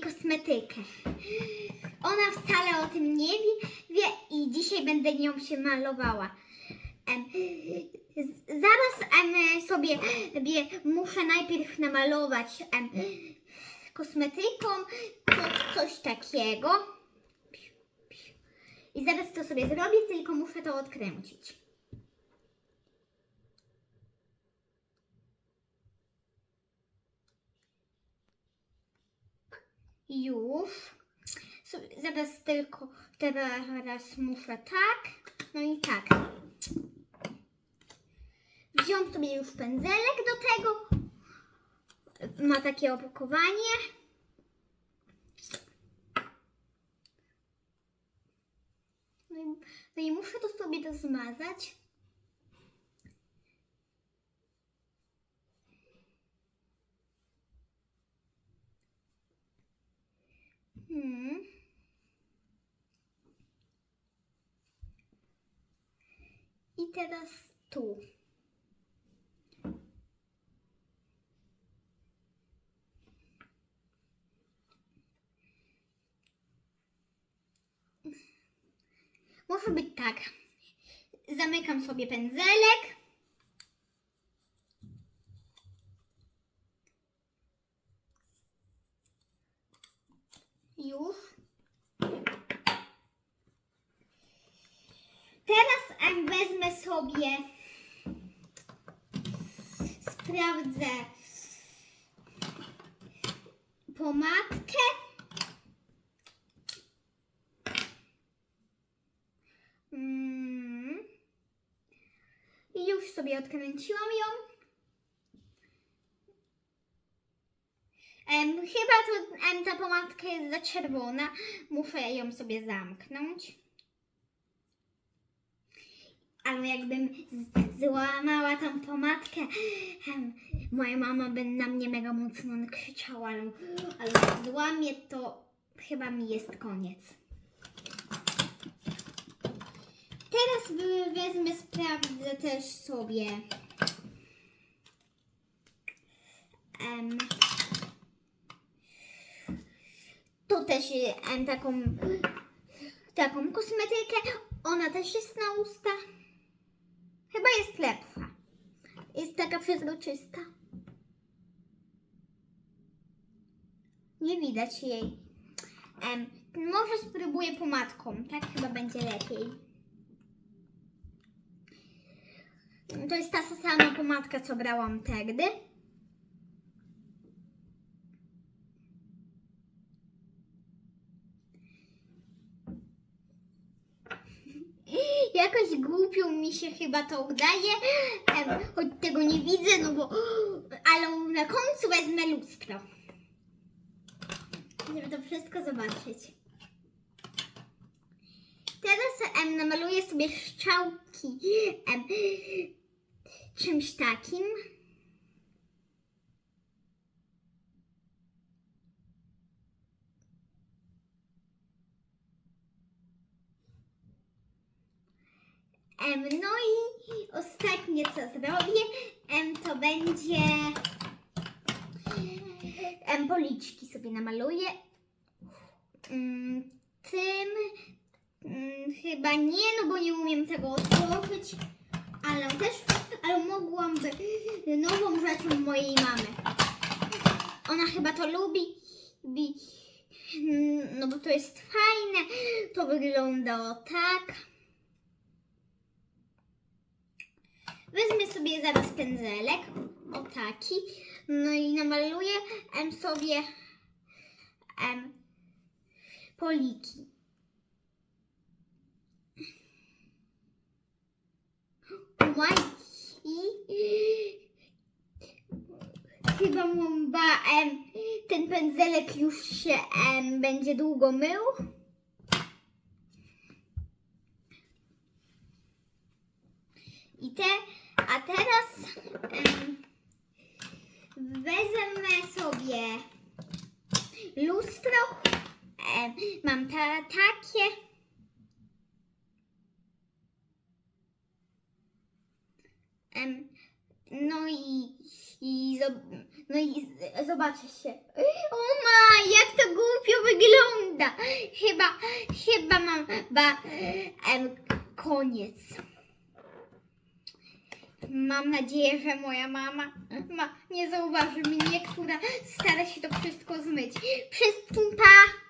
kosmetykę. Ona wcale o tym nie wie, i dzisiaj będę nią się malowała. Em, zaraz em, sobie sobie muszę najpierw namalować em, kosmetyką coś, coś takiego. I zaraz to sobie zrobię, tylko muszę to odkręcić. Już. Zaraz tylko teraz muszę tak. No i tak. Wziąłem sobie już pędzelek do tego. Ma takie opakowanie. No i, no i muszę to sobie to Hmm. I teraz tu. Może być tak. Zamykam sobie pędzelek. Już. Teraz wezmę sobie, sprawdzę pomadkę. Mm. Już sobie odkręciłam ją. Em, chyba to em, ta pomadka jest za czerwona. Muszę ją sobie zamknąć. Ale jakbym złamała tą pomadkę, em, moja mama by na mnie mega mocno krzyczała, ale, ale jak złamie, to chyba mi jest koniec. Teraz wezmę, sprawdzę też sobie em, to też em, taką taką kosmetykę. Ona też jest na usta. Chyba jest lepsza. Jest taka przezroczysta. Nie widać jej. Em, może spróbuję pomadką. Tak chyba będzie lepiej. To jest ta sama pomadka, co brałam wtedy. Jakoś głupio mi się chyba to udaje, choć tego nie widzę, no bo, ale na końcu wezmę lustro, żeby to wszystko zobaczyć. Teraz em, namaluję sobie szczałki em, czymś takim. No i ostatnie co zrobię, to będzie policzki sobie namaluję. Mm, tym mm, chyba nie, no bo nie umiem tego otworzyć, ale też, ale mogłamby nową rzeczą mojej mamy. Ona chyba to lubi, mm, no bo to jest fajne, to wygląda tak. Wezmę sobie zaraz pędzelek, o taki, no i namaluję em, sobie em, poliki. I chyba mumba, em, ten pędzelek już się em, będzie długo mył. I te, teraz wezmę sobie lustro. Mam ta, takie. No i, i, no i zobaczę się. O ma, jak to głupio wygląda. Chyba, chyba mam ba, em, koniec. Mam nadzieję, że moja mama ma, nie zauważy mnie, która stara się to wszystko zmyć. Wszystkim pa!